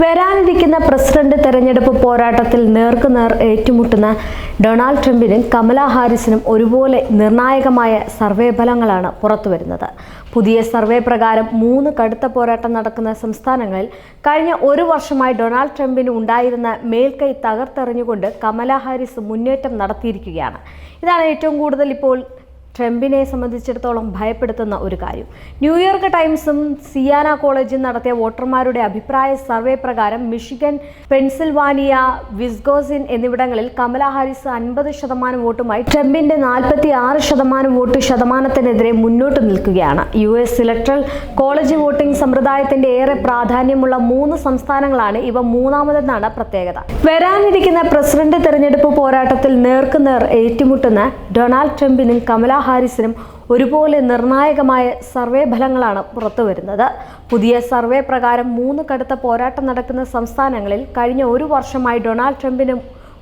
വരാനിരിക്കുന്ന പ്രസിഡന്റ് തെരഞ്ഞെടുപ്പ് പോരാട്ടത്തിൽ നേർക്കുനേർ ഏറ്റുമുട്ടുന്ന ഡൊണാൾഡ് ട്രംപിനും കമല ഹാരിസിനും ഒരുപോലെ നിർണായകമായ സർവേ ഫലങ്ങളാണ് പുറത്തുവരുന്നത്. പുതിയ സർവേ പ്രകാരം മൂന്ന് കടുത്ത പോരാട്ടം നടക്കുന്ന സംസ്ഥാനങ്ങളിൽ കഴിഞ്ഞ ഒരു വർഷമായി ഡൊണാൾഡ് ട്രംപിന് ഉണ്ടായിരുന്ന മേൽക്കൈ തകർത്തെറിഞ്ഞുകൊണ്ട് കമല ഹാരിസ് മുന്നേറ്റം നടത്തിയിരിക്കുകയാണ്. ഇതാണ് ഏറ്റവും കൂടുതൽ ഇപ്പോൾ ട്രംപിനെ സംബന്ധിച്ചിടത്തോളം ഭയപ്പെടുത്തുന്ന ഒരു കാര്യം. ന്യൂയോർക്ക് ടൈംസും സിയാന കോളേജും നടത്തിയ വോട്ടർമാരുടെ അഭിപ്രായ സർവേ പ്രകാരം മിഷിഗൻ പെൻസിൽവാനിയ വിസ്കോസിൻ എന്നിവിടങ്ങളിൽ കമല ഹാരിസ് അൻപത് ശതമാനം വോട്ടുമായി ട്രംപിന്റെ നാൽപ്പത്തി ആറ് ശതമാനം വോട്ട് ശതമാനത്തിനെതിരെ മുന്നോട്ട് നിൽക്കുകയാണ്. U S electoral college voting സമ്പ്രദായത്തിന്റെ ഏറെ പ്രാധാന്യമുള്ള മൂന്ന് സംസ്ഥാനങ്ങളാണ് ഇവ മൂന്നാമതെന്നാണ് പ്രത്യേകത. വരാനിരിക്കുന്ന പ്രസിഡന്റ് തെരഞ്ഞെടുപ്പ് പോരാട്ടത്തിൽ നേർക്കുനേർ ഏറ്റുമുട്ടുന്ന ഡൊണാൾഡ് ട്രംപിനും കമല ഹാരിസിനും ഒരുപോലെ നിർണായകമായ സർവേ ഫലങ്ങളാണ് പുറത്തുവരുന്നത് പുതിയ സർവേ പ്രകാരം മൂന്ന് കടുത്ത പോരാട്ടം നടക്കുന്ന സംസ്ഥാനങ്ങളിൽ കഴിഞ്ഞ ഒരു വർഷമായി ഡൊണാൾഡ് ട്രംപിനും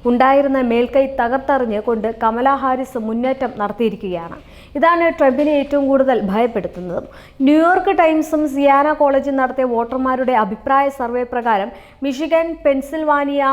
ഉണ്ടായിരുന്ന മേൽക്കൈ തകർത്തെറിഞ്ഞ് കൊണ്ട് കമല ഹാരിസ് മുന്നേറ്റം നടത്തിയിരിക്കുകയാണ്. ഇതാണ് ട്രംപിനെ ഏറ്റവും കൂടുതൽ ഭയപ്പെടുത്തുന്നതും. ന്യൂയോർക്ക് ടൈംസും സിയാന കോളേജും നടത്തിയ വോട്ടർമാരുടെ അഭിപ്രായ സർവേ പ്രകാരം മിഷിഗൻ പെൻസിൽവാനിയ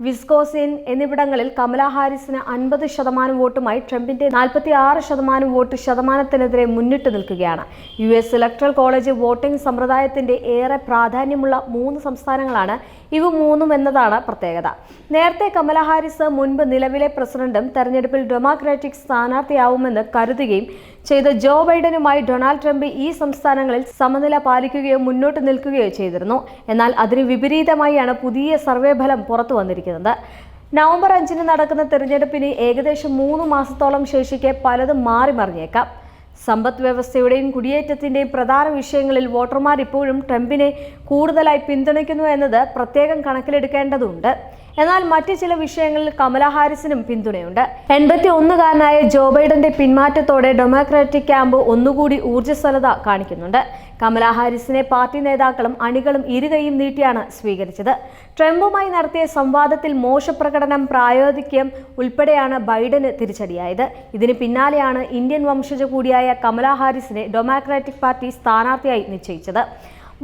വിസ്കോസിൻ എന്നിവിടങ്ങളിൽ കമലാ ഹാരിസിന് അൻപത് ശതമാനം വോട്ടുമായി ട്രംപിന്റെ നാൽപ്പത്തി ആറ് ശതമാനം വോട്ട് ശതമാനത്തിനെതിരെ മുന്നിട്ട് നിൽക്കുകയാണ്. U S electoral college voting സമ്പ്രദായത്തിന്റെ ഏറെ പ്രാധാന്യമുള്ള മൂന്ന് സംസ്ഥാനങ്ങളാണ് ഇവ മൂന്നും എന്നതാണ് പ്രത്യേകത. നേരത്തെ കമല ഹാരിസ് മുൻപ് നിലവിലെ പ്രസിഡന്റും തെരഞ്ഞെടുപ്പിൽ ഡെമോക്രാറ്റിക് സ്ഥാനാർത്ഥിയാവുമെന്ന് കരുതുകയും ചെയ്ത ജോ ബൈഡനുമായി ഡൊണാൾഡ് ട്രംപ് ഈ സംസ്ഥാനങ്ങളിൽ സമനില പാലിക്കുകയോ മുന്നോട്ട് നിൽക്കുകയോ ചെയ്തിരുന്നു. എന്നാൽ അതിന് വിപരീതമായാണ് പുതിയ സർവേ ഫലം പുറത്തു വന്നിരിക്കുന്നത്. നവംബർ അഞ്ചിന് നടക്കുന്ന തിരഞ്ഞെടുപ്പിന് ഏകദേശം മൂന്ന് മാസത്തോളം ശേഷിക്കെ പലതും മാറി മറിഞ്ഞേക്കാം. സമ്പദ് വ്യവസ്ഥയുടെയും കുടിയേറ്റത്തിന്റെയും പ്രധാന വിഷയങ്ങളിൽ വോട്ടർമാർ ഇപ്പോഴും ട്രംപിനെ കൂടുതലായി പിന്തുണയ്ക്കുന്നു എന്നത് പ്രത്യേകം കണക്കിലെടുക്കേണ്ടതുണ്ട്. എന്നാൽ മറ്റ് ചില വിഷയങ്ങളിൽ കമല ഹാരിസിനും പിന്തുണയുണ്ട്. എൺപത്തി ഒന്നുകാരനായ ജോ ബൈഡന്റെ പിന്മാറ്റത്തോടെ ഡെമോക്രാറ്റിക് ക്യാമ്പ് ഒന്നുകൂടി ഊർജസ്വലത കാണിക്കുന്നുണ്ട്. കമല ഹാരിസിനെ പാർട്ടി നേതാക്കളും അണികളും ഇരുകൈയും നീട്ടിയാണ് സ്വീകരിച്ചത്. ട്രംപുമായി നടത്തിയ സംവാദത്തിൽ മോശപ്രകടനം പ്രായോഗിക്യം ഉൾപ്പെടെയാണ് ബൈഡന് തിരിച്ചടിയായത്. ഇതിന് പിന്നാലെയാണ് ഇന്ത്യൻ വംശജ കൂടിയായ കമല ഹാരിസിനെ ഡെമോക്രാറ്റിക് പാർട്ടി സ്ഥാനാർത്ഥിയായി നിശ്ചയിച്ചത്.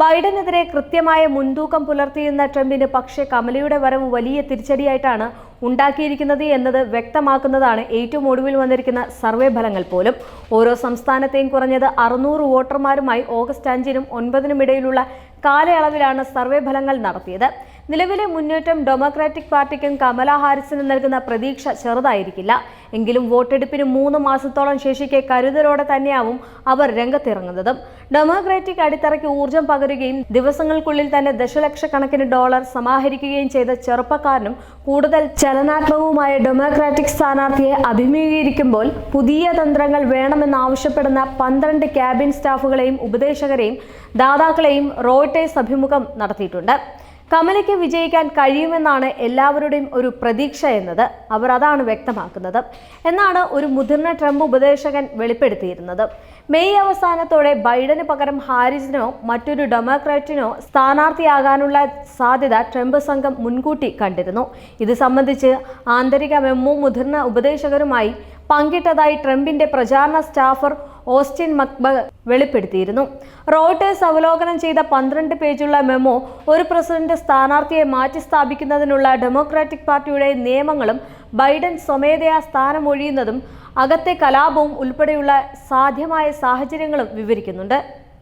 ബൈഡനെതിരെ കൃത്യമായ മുൻതൂക്കം പുലർത്തിയിരുന്ന ട്രംപിന് പക്ഷേ കമലയുടെ വരവ് വലിയ തിരിച്ചടിയായിട്ടാണ് ഉണ്ടാക്കിയിരിക്കുന്നത് എന്നത് വ്യക്തമാക്കുന്നതാണ് ഏറ്റവും ഒടുവിൽ വന്നിരിക്കുന്ന സർവേ ഫലങ്ങൾ പോലും. ഓരോ സംസ്ഥാനത്തെയും കുറഞ്ഞത് അറുന്നൂറ് വോട്ടർമാരുമായി ഓഗസ്റ്റ് അഞ്ചിനും ഒൻപതിനും ഇടയിലുള്ള കാലയളവിലാണ് സർവേ ഫലങ്ങൾ നടത്തിയത്. നിലവിലെ മുന്നേറ്റം ഡെമോക്രാറ്റിക് പാർട്ടിക്കും കമല ഹാരിസിനും നൽകുന്ന പ്രതീക്ഷ ചെറുതായിരിക്കില്ല. എങ്കിലും വോട്ടെടുപ്പിന് മൂന്ന് മാസത്തോളം ശേഷിക്കെ കരുതലോടെ തന്നെയാവും അവർ രംഗത്തിറങ്ങുന്നതും. ഡെമോക്രാറ്റിക് അടിത്തറയ്ക്ക് ഊർജം പകരുകയും ദിവസങ്ങൾക്കുള്ളിൽ തന്നെ ദശലക്ഷക്കണക്കിന് ഡോളർ സമാഹരിക്കുകയും ചെയ്ത ചെറുപ്പക്കാരനും കൂടുതൽ ചലനാത്മകവുമായ ഡെമോക്രാറ്റിക് സ്ഥാനാർത്ഥിയെ അഭിമുഖീകരിക്കുമ്പോൾ പുതിയ തന്ത്രങ്ങൾ വേണമെന്നാവശ്യപ്പെടുന്ന പന്ത്രണ്ട് ക്യാബിൻ സ്റ്റാഫുകളെയും ഉപദേശകരെയും ദാതാക്കളെയും റോയിട്ടേഴ്സ് അഭിമുഖം നടത്തിയിട്ടുണ്ട്. കമലയ്ക്ക് വിജയിക്കാൻ കഴിയുമെന്നാണ് എല്ലാവരുടെയും ഒരു പ്രതീക്ഷ എന്നത് അവർ അതാണ് വ്യക്തമാക്കുന്നത്. എന്നാണ് ഒരു മുതിർന്ന ട്രംപ് ഉപദേശകൻ വെളിപ്പെടുത്തിയിരുന്നത്. മെയ് അവസാനത്തോടെ ബൈഡന് പകരം ഹാരിസിനോ മറ്റൊരു ഡെമോക്രാറ്റിനോ സ്ഥാനാർത്ഥിയാകാനുള്ള സാധ്യത ട്രംപ് സംഘം മുൻകൂട്ടി കണ്ടിരുന്നു. ഇത് സംബന്ധിച്ച് ആന്തരിക മെമ്മോ മുതിർന്ന ഉപദേശകരുമായി പങ്കിട്ടതായി ട്രംപിന്റെ പ്രചാരണ സ്റ്റാഫർ ഓസ്റ്റിൻ മക്ബ വെളിപ്പെടുത്തിയിരുന്നു. റോട്ടേഴ്സ് അവലോകനം ചെയ്ത പന്ത്രണ്ട് പേജുള്ള മെമ്മോ ഒരു പ്രസിഡന്റ് സ്ഥാനാർത്ഥിയെ മാറ്റിസ്ഥാപിക്കുന്നതിനുള്ള ഡെമോക്രാറ്റിക് പാർട്ടിയുടെ നിയമങ്ങളും ബൈഡൻ സ്വമേധയാ സ്ഥാനമൊഴിയുന്നതും അകത്തെ കലാപവും ഉൾപ്പെടെയുള്ള സാധ്യമായ സാഹചര്യങ്ങളും വിവരിക്കുന്നുണ്ട്.